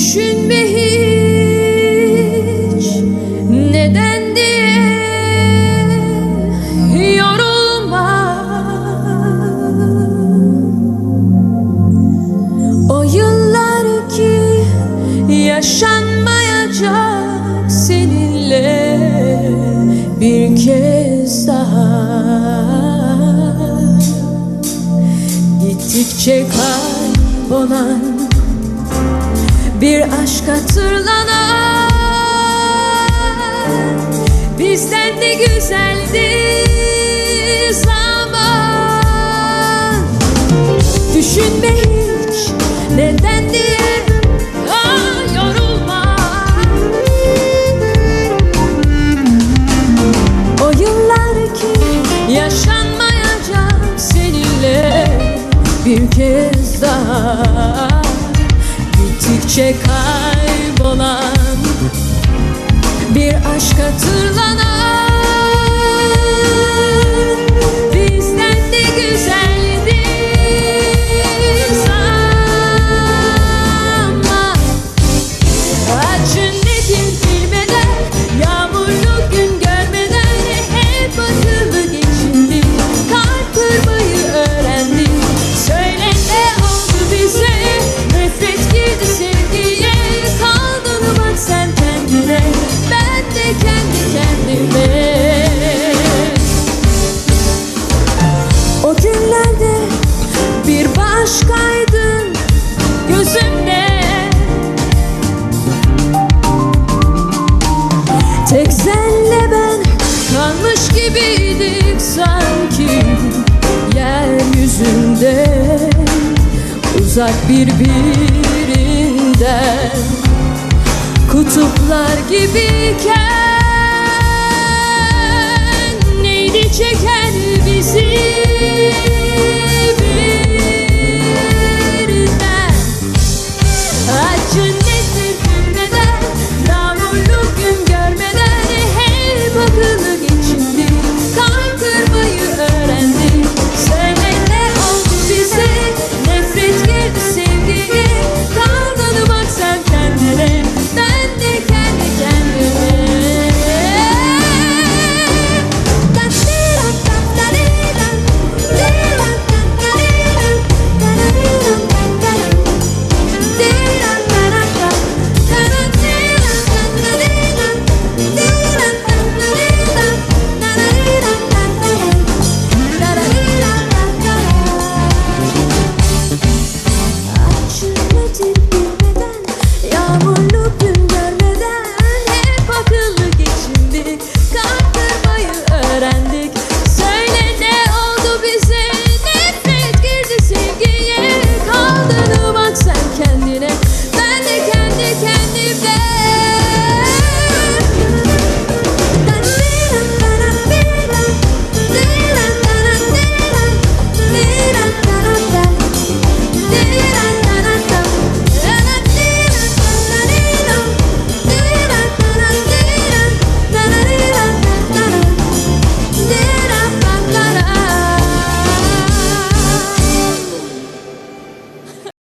Düşünme hiç. Neden diye yorulma. O yıllar ki yaşanmayacak seninle bir kez daha. Gittikçe kaybolan bir aşk hatırlanan Bizden de güzeldi zaman. Düşünme hiç neden diye ah, yorulma. O yıllar ki yaşanmayacak seninle bir kez daha Gittikçe kaybolan bir aşk hatırlanan gibiydik sanki Yeryüzünde. Uzak birbirinden Kutuplar gibiyken